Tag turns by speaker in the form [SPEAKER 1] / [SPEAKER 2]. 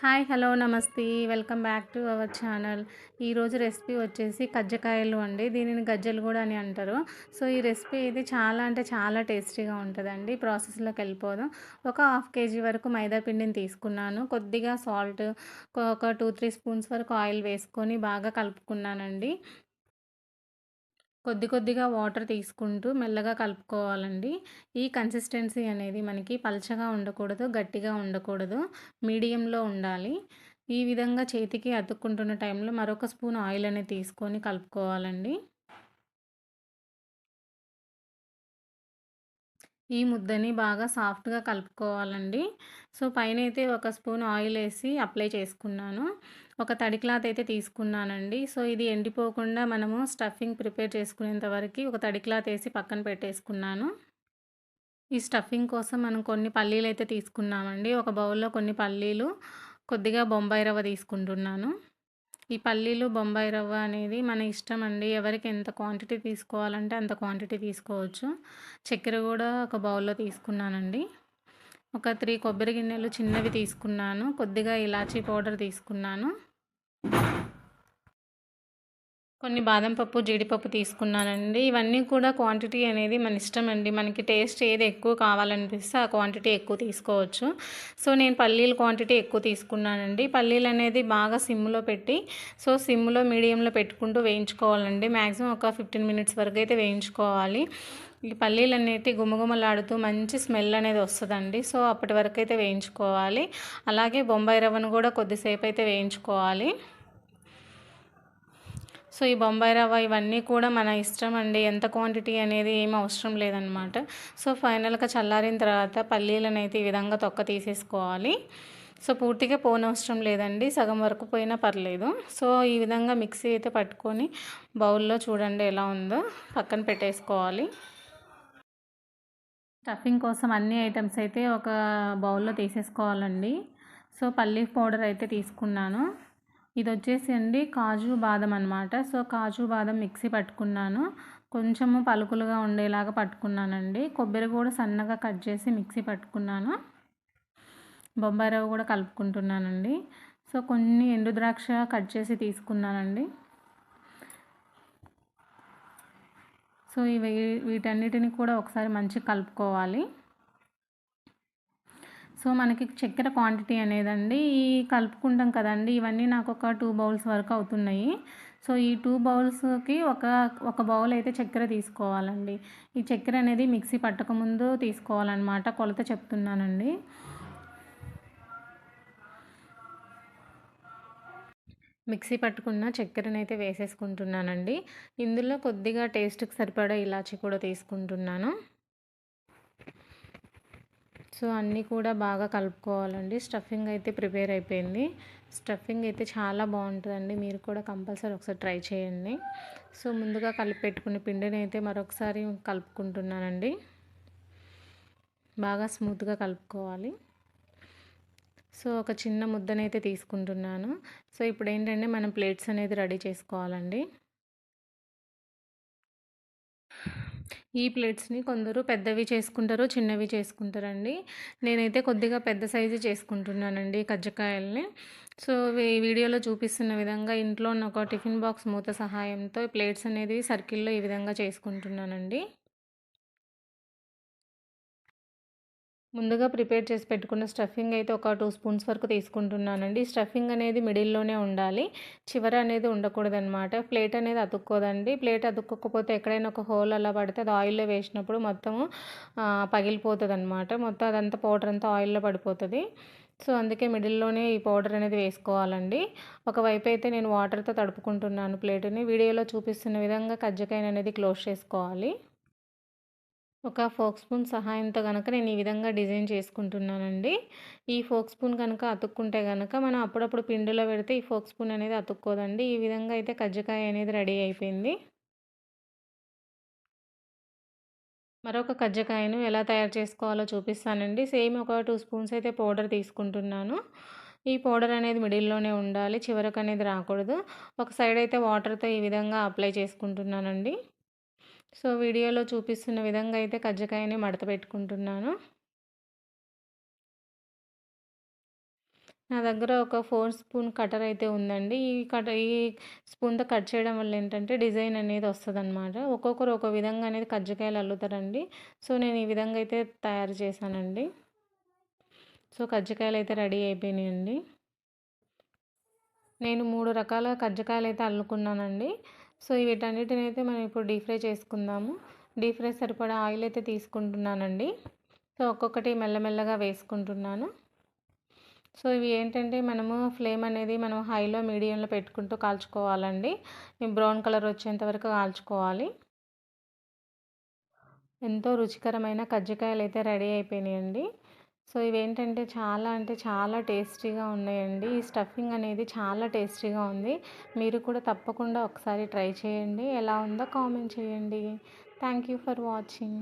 [SPEAKER 1] Hi hello నమస్తే. Welcome back to our channel. ఈరోజు recipe వచ్చేసి కజ్జకాయలు అండి. దీనిని గజ్జలు కూడా అని అంటారు. సో ఈ రెసిపీ ఇది చాలా అంటే చాలా టేస్టీగా ఉంటుందండి. ప్రాసెస్లోకి వెళ్ళిపోదాం. ఒక హాఫ్ కేజీ వరకు మైదా పిండిని తీసుకున్నాను. కొద్దిగా సాల్ట్ ఒక టూ త్రీ స్పూన్స్ వరకు ఆయిల్ వేసుకొని బాగా కలుపుకున్నానండి. కొద్ది కొద్దిగా వాటర్ తీసుకుంటూ మెల్లగా కలుపుకోవాలండి. ఈ కన్సిస్టెన్సీ అనేది మనకి పలచగా ఉండకూడదు గట్టిగా ఉండకూడదు మీడియంలో ఉండాలి. ఈ విధంగా చేతికి అతుక్కుంటున్న టైంలో మరొక స్పూన్ ఆయిల్ అనేది తీసుకొని కలుపుకోవాలండి. ఈ ముద్దని బాగా సాఫ్ట్గా కలుపుకోవాలండి. సో పైన అయితే ఒక స్పూన్ ఆయిల్ వేసి అప్లై చేసుకున్నాను. ఒక తడి క్లాత్ అయితే తీసుకున్నానండి. సో ఇది ఎండిపోకుండా మనము స్టఫింగ్ ప్రిపేర్ చేసుకునేంత వరకు ఒక తడి క్లాత్ వేసి పక్కన పెట్టేసుకున్నాను. ఈ స్టఫింగ్ కోసం మనం కొన్ని పల్లీలు అయితే తీసుకున్నామండి. ఒక బౌల్లో కొన్ని పల్లీలు కొద్దిగా బొంబాయి రవ్వ తీసుకుంటున్నాను. ఈ పల్లీలు బొంబాయి రవ్వ అనేది మన ఇష్టం అండి. ఎవరికి ఎంత క్వాంటిటీ తీసుకోవాలంటే అంత క్వాంటిటీ తీసుకోవచ్చు. చక్కెర కూడా ఒక బౌల్లో తీసుకున్నానండి. ఒక త్రీ కొబ్బరి గిన్నెలు చిన్నవి తీసుకున్నాను. కొద్దిగా ఇలాచీ పౌడర్ తీసుకున్నాను. కొన్ని బాదం పప్పు జీడిపప్పు తీసుకున్నానండి. ఇవన్నీ కూడా క్వాంటిటీ అనేది మన ఇష్టం అండి. మనకి టేస్ట్ ఏది ఎక్కువ కావాలనిపిస్తే ఆ క్వాంటిటీ ఎక్కువ తీసుకోవచ్చు. సో నేను పల్లీల క్వాంటిటీ ఎక్కువ తీసుకున్నానండి. పల్లీలు అనేది బాగా సిమ్లో పెట్టి సో సిమ్లో మీడియంలో పెట్టుకుంటూ వేయించుకోవాలండి. మ్యాక్సిమం ఒక ఫిఫ్టీన్ మినిట్స్ వరకు అయితే వేయించుకోవాలి. ఈ పల్లీలు అనేవి గుమగుమలాడుతూ మంచి స్మెల్ అనేది వస్తుందండి. సో అప్పటి వరకు అయితే వేయించుకోవాలి. అలాగే బొంబాయి రవ్వను కూడా కొద్దిసేపు అయితే వేయించుకోవాలి. సో ఈ బొంబాయి రవ్వ ఇవన్నీ కూడా మన ఇష్టం అండి. ఎంత క్వాంటిటీ అనేది ఏం అవసరం లేదనమాట సో ఫైనల్గా చల్లారిన తర్వాత పల్లీలను అయితే ఈ విధంగా తొక్క తీసేసుకోవాలి. సో పూర్తిగా పోనవసరం లేదండి. సగం వరకు పోయినా పర్లేదు. సో ఈ విధంగా మిక్సీ అయితే పట్టుకొని బౌల్లో చూడండి ఎలా ఉందో. పక్కన పెట్టేసుకోవాలి. స్టఫింగ్ కోసం అన్ని ఐటమ్స్ అయితే ఒక బౌల్లో తీసేసుకోవాలండి. సో పల్లీ పౌడర్ అయితే తీసుకున్నాను. ఇది వచ్చేసి అండి కాజు బాదం అనమాట సో కాజు బాదం మిక్సీ పట్టుకున్నాను. కొంచెము పలుకులుగా ఉండేలాగా పట్టుకున్నానండి. కొబ్బరి కూడా సన్నగా కట్ చేసి మిక్సీ పట్టుకున్నాను. బొంబాయి రవ్వ కూడా కలుపుకుంటున్నానండి. సో కొన్ని ఎండు ద్రాక్ష కట్ చేసి తీసుకున్నానండి. సో ఇవి వీటన్నిటిని కూడా ఒకసారి మంచిగా కలుపుకోవాలి. సో మనకి చక్కెర క్వాంటిటీ అనేదండి ఈ కలుపుకుంటాం కదండి ఇవన్నీ నాకు ఒక టూ బౌల్స్ వరకు అవుతున్నాయి. సో ఈ టూ బౌల్స్కి ఒక ఒక బౌల్ అయితే చక్కెర తీసుకోవాలండి. ఈ చక్కెర అనేది మిక్సీ పట్టకముందు తీసుకోవాలన్నమాట కొలత చెప్తున్నానండి. మిక్సీ పట్టుకున్న చక్కెరని అయితే వేసేసుకుంటున్నానండి. ఇందులో కొద్దిగా టేస్ట్కి సరిపడా ఇలాచి కూడా తీసుకుంటున్నాను. సో అన్నీ కూడా బాగా కలుపుకోవాలండి. స్టఫింగ్ అయితే ప్రిపేర్ అయిపోయింది. స్టఫింగ్ అయితే చాలా బాగుంటుందండి. మీరు కూడా కంపల్సరీ ఒకసారి ట్రై చేయండి. సో ముందుగా కలిపి పెట్టుకున్న పిండిని అయితే మరొకసారి కలుపుకుంటున్నానండి. బాగా స్మూత్గా కలుపుకోవాలి. సో ఒక చిన్న ముద్దనైతే తీసుకుంటున్నాను. సో ఇప్పుడు ఏంటంటే మనం ప్లేట్స్ అనేది రెడీ చేసుకోవాలండి. ఈ ప్లేట్స్ని కొందరు పెద్దవి చేసుకుంటారు చిన్నవి చేసుకుంటారండి. నేనైతే కొద్దిగా పెద్ద సైజు చేసుకుంటున్నానండి కజ్జకాయల్ని. సో ఈ వీడియోలో చూపిస్తున్న విధంగా ఇంట్లో ఉన్న ఒక టిఫిన్ బాక్స్ మూత సహాయంతో ప్లేట్స్ అనేది సర్కిల్లో ఈ విధంగా చేసుకుంటున్నానండి. ముందుగా ప్రిపేర్ చేసి పెట్టుకున్న స్టఫింగ్ అయితే ఒక టూ స్పూన్స్ వరకు తీసుకుంటున్నానండి. స్టఫింగ్ అనేది మిడిల్లోనే ఉండాలి. చివర అనేది ఉండకూడదనమాట ప్లేట్ అనేది అతుక్కోదండి. ప్లేట్ అతుక్కోకపోతే ఎక్కడైనా ఒక హోల్ అలా పడితే అది ఆయిల్లో వేసినప్పుడు మొత్తము పగిలిపోతుంది అనమాట మొత్తం అదంతా పౌడర్ అంతా ఆయిల్లో పడిపోతుంది. సో అందుకే మిడిల్లోనే ఈ పౌడర్ అనేది వేసుకోవాలండి. ఒకవైపు అయితే నేను వాటర్తో తడుపుకుంటున్నాను ప్లేట్ని. వీడియోలో చూపిస్తున్న విధంగా కజ్జకాయ అనేది క్లోజ్ చేసుకోవాలి. ఒక ఫోక్ స్పూన్ సహాయంతో కనుక నేను ఈ విధంగా డిజైన్ చేసుకుంటున్నానండి. ఈ ఫోక్ స్పూన్ కనుక అతుక్కుంటే కనుక మనం అప్పుడప్పుడు పిండిలో పెడితే ఈ ఫోక్ స్పూన్ అనేది అతుక్కోదండి. ఈ విధంగా అయితే కజ్జకాయ అనేది రెడీ అయిపోయింది. మరొక కజ్జకాయను ఎలా తయారు చేసుకోవాలో చూపిస్తానండి. సేమ్ ఒక టూ స్పూన్స్ అయితే పౌడర్ తీసుకుంటున్నాను. ఈ పౌడర్ అనేది మిడిల్లోనే ఉండాలి చివరకు అనేది రాకూడదు. ఒక సైడ్ అయితే వాటర్తో ఈ విధంగా అప్లై చేసుకుంటున్నానండి. సో వీడియోలో చూపిస్తున్న విధంగా అయితే కజ్జకాయని మడత పెట్టుకుంటున్నాను. నా దగ్గర ఒక ఫోర్ స్పూన్ కటర్ అయితే ఉందండి. ఈ కట ఈ స్పూన్తో కట్ చేయడం వల్ల ఏంటంటే డిజైన్ అనేది వస్తుంది అనమాట ఒక్కొక్కరు ఒక విధంగా అనేది కజ్జికాయలు అల్లుతారండి. సో నేను ఈ విధంగా అయితే తయారు చేశానండి. సో కజ్జికాయలు అయితే రెడీ అయిపోయినాయండి. నేను మూడు రకాల కజ్జికాయలు అయితే అల్లుకున్నానండి. సో వీటన్నిటిని అయితే మనం ఇప్పుడు డీప్ ఫ్రై చేసుకుందాము. డీప్ ఫ్రై సరిపడా ఆయిల్ అయితే తీసుకుంటున్నానండి. సో ఒక్కొక్కటి మెల్లమెల్లగా వేసుకుంటున్నాను. సో ఇవి ఏంటంటే మనము ఫ్లేమ్ అనేది మనం హైలో మీడియంలో పెట్టుకుంటూ కాల్చుకోవాలండి. బ్రౌన్ కలర్ వచ్చేంత వరకు కాల్చుకోవాలి. ఎంతో రుచికరమైన కజ్జికాయలు అయితే రెడీ అయిపోయినాయండి. సో ఇవేంటంటే చాలా అంటే చాలా టేస్టీగా ఉన్నాయండి. ఈ స్టఫింగ్ అనేది చాలా టేస్టీగా ఉంది. మీరు కూడా తప్పకుండా ఒకసారి ట్రై చేయండి. ఎలా ఉందో కామెంట్ చేయండి. Thank you for watching.